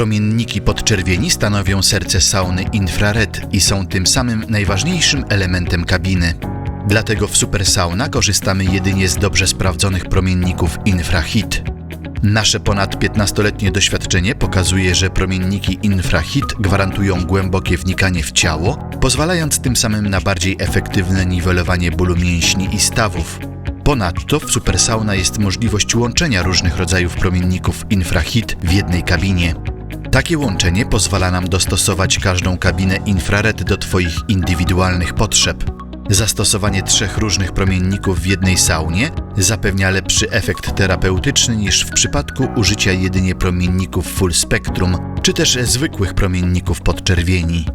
Promienniki podczerwieni stanowią serce sauny infrared i są tym samym najważniejszym elementem kabiny. Dlatego w supersauna korzystamy jedynie z dobrze sprawdzonych promienników infrahit. Nasze ponad 15-letnie doświadczenie pokazuje, że promienniki infrahit gwarantują głębokie wnikanie w ciało, pozwalając tym samym na bardziej efektywne niwelowanie bólu mięśni i stawów. Ponadto w supersauna jest możliwość łączenia różnych rodzajów promienników infrahit w jednej kabinie. Takie łączenie pozwala nam dostosować każdą kabinę infrared do Twoich indywidualnych potrzeb. Zastosowanie trzech różnych promienników w jednej saunie zapewnia lepszy efekt terapeutyczny niż w przypadku użycia jedynie promienników full spectrum czy też zwykłych promienników podczerwieni.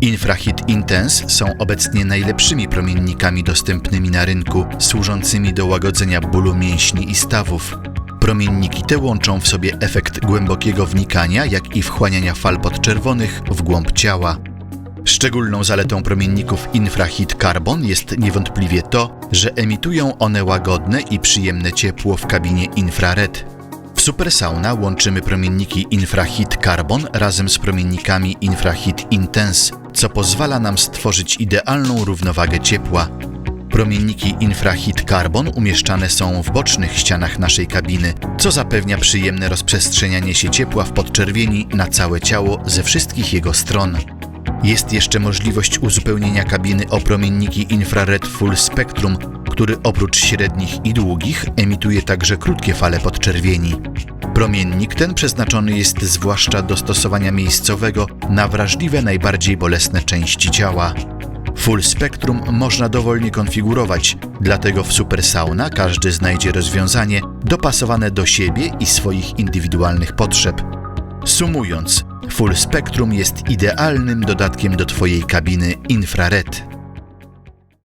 Infrahit Intense są obecnie najlepszymi promiennikami dostępnymi na rynku, służącymi do łagodzenia bólu mięśni i stawów. Promienniki te łączą w sobie efekt głębokiego wnikania, jak i wchłaniania fal podczerwonych w głąb ciała. Szczególną zaletą promienników infrahit carbon jest niewątpliwie to, że emitują one łagodne i przyjemne ciepło w kabinie infrared. W supersauna łączymy promienniki infrahit carbon razem z promiennikami infrahit intense, co pozwala nam stworzyć idealną równowagę ciepła. Promienniki infrahit carbon umieszczane są w bocznych ścianach naszej kabiny, co zapewnia przyjemne rozprzestrzenianie się ciepła w podczerwieni na całe ciało ze wszystkich jego stron. Jest jeszcze możliwość uzupełnienia kabiny o promienniki infrared full spectrum, który oprócz średnich i długich emituje także krótkie fale podczerwieni. Promiennik ten przeznaczony jest zwłaszcza do stosowania miejscowego na wrażliwe, najbardziej bolesne części ciała. Full spektrum można dowolnie konfigurować, dlatego w supersauna każdy znajdzie rozwiązanie dopasowane do siebie i swoich indywidualnych potrzeb. Sumując, Full Spectrum jest idealnym dodatkiem do Twojej kabiny infrared.